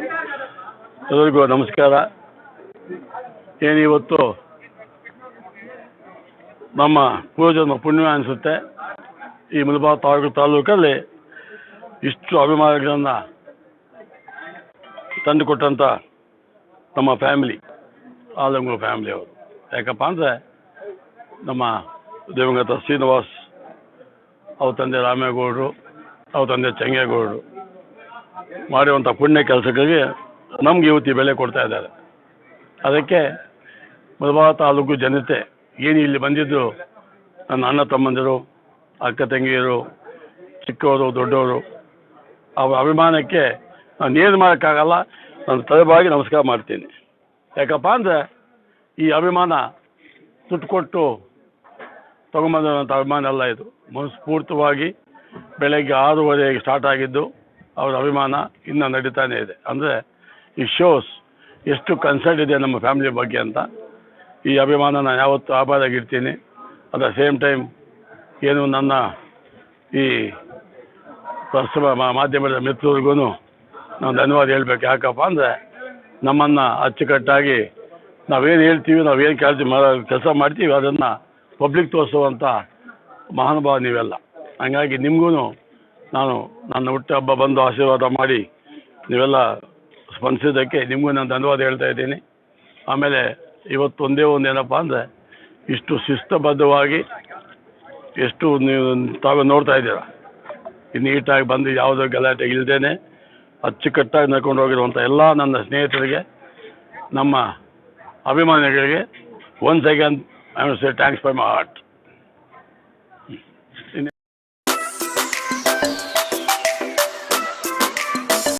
ಎಲ್ಲರಿಗೂ ನಮಸ್ಕಾರ. ಏನಿವತ್ತು ನಮ್ಮ ಪೂರ್ವಜನ್ಮ ಪುಣ್ಯ ಅನಿಸುತ್ತೆ. ಈ ಮುಲ್ಬಾ ತಾಲೂಕು ತಾಲೂಕಲ್ಲಿ ಇಷ್ಟು ಅಭಿಮಾನಿಗಳನ್ನು ತಂದುಕೊಟ್ಟಂಥ ನಮ್ಮ ಫ್ಯಾಮಿಲಿ ಆಲಂಗೂರು ಫ್ಯಾಮಿಲಿ ಅವರು. ಯಾಕಪ್ಪ ಅಂದರೆ ನಮ್ಮ ದಿವಂಗತ ಶ್ರೀನಿವಾಸ್, ಅವ್ರ ತಂದೆ ರಾಮೇಗೌಡರು, ಅವ್ರ ತಂದೆ ಚೆಂಗೇಗೌಡರು. ಮಾಡಿರುವಂಥ ಪುಣ್ಯ ಕೆಲಸಕ್ಕಾಗಿ ನಮ್ಗೆ ಇವತ್ತು ಬೆಲೆ ಕೊಡ್ತಾ ಇದ್ದಾರೆ. ಅದಕ್ಕೆ ಮುಳಬಾಗ ತಾಲೂಕು ಜನತೆ ಏನು ಇಲ್ಲಿ ಬಂದಿದ್ದರು ನನ್ನ ಅಣ್ಣ ತಮ್ಮಂದಿರು, ಅಕ್ಕ ತಂಗಿಯರು, ಚಿಕ್ಕವರು, ದೊಡ್ಡವರು ಅವರ ಅಭಿಮಾನಕ್ಕೆ ನಾನು ಏನು ಮಾಡೋಕ್ಕಾಗಲ್ಲ, ನಾನು ತಲೆಬಾಗಿ ನಮಸ್ಕಾರ ಮಾಡ್ತೀನಿ. ಯಾಕಪ್ಪ ಅಂದರೆ ಈ ಅಭಿಮಾನ ಸುಟ್ಟುಕೊಟ್ಟು ಕೊಟ್ಟು ಅಭಿಮಾನ ಅಲ್ಲ ಇದು. ಮನಸ್ಫೂರ್ತವಾಗಿ ಬೆಳಗ್ಗೆ ಆರೂವರೆಗೆ ಸ್ಟಾರ್ಟ್ ಆಗಿದ್ದು ಅವರ ಅಭಿಮಾನ ಇನ್ನೂ ನಡೀತಾನೆ ಇದೆ. ಅಂದರೆ ಈ ಶೋಸ್ ಎಷ್ಟು ಕನ್ಸರ್ಟ್ ಇದೆ ನಮ್ಮ ಫ್ಯಾಮಿಲಿ ಬಗ್ಗೆ ಅಂತ, ಈ ಅಭಿಮಾನ ನಾನು ಯಾವತ್ತೂ ಆಭಾರಾಗಿರ್ತೀನಿ ಅಟ್ ದ ಸೇಮ್ ಟೈಮ್ ಏನು ನನ್ನ ಈ ಪ್ರಸ್ತುತ ಮಾಧ್ಯಮದ ಮಿತ್ರರಿಗೂ ನಾನು ಧನ್ಯವಾದ ಹೇಳ್ಬೇಕು. ಯಾಕಪ್ಪ ಅಂದರೆ ನಮ್ಮನ್ನು ಅಚ್ಚುಕಟ್ಟಾಗಿ ನಾವೇನು ಹೇಳ್ತೀವಿ, ನಾವೇನು ಕೆಲಸ ಕೆಲಸ ಮಾಡ್ತೀವಿ, ಅದನ್ನು ಪಬ್ಲಿಕ್ ತೋರಿಸುವಂಥ ಮಹಾನುಭಾವ ನೀವೆಲ್ಲ. ಹಂಗಾಗಿ ನಿಮಗೂ ನಾನು ನನ್ನ ಹುಟ್ಟುಹಬ್ಬ ಬಂದು ಆಶೀರ್ವಾದ ಮಾಡಿ ನೀವೆಲ್ಲ ಸ್ಪಂದಿಸಿದ್ದಕ್ಕೆ ನಿಮಗೂ ನಾನು ಧನ್ಯವಾದ ಹೇಳ್ತಾ ಇದ್ದೀನಿ. ಆಮೇಲೆ ಇವತ್ತು ಒಂದೇ ಒಂದು ಏನಪ್ಪ ಅಂದರೆ ಇಷ್ಟು ಶಿಸ್ತಬದ್ಧವಾಗಿ ಎಷ್ಟು ನೀವು ತಾವೇ ನೋಡ್ತಾ ಇದ್ದೀರಾ. ನೀಟಾಗಿ ಬಂದು ಯಾವುದೋ ಗಲಾಟೆ ಇಲ್ಲದೇನೆ ಅಚ್ಚುಕಟ್ಟಾಗಿ ನಡ್ಕೊಂಡು ಹೋಗಿರುವಂಥ ಎಲ್ಲ ನನ್ನ ಸ್ನೇಹಿತರಿಗೆ, ನಮ್ಮ ಅಭಿಮಾನಿಗಳಿಗೆ one second I say thanks for my heart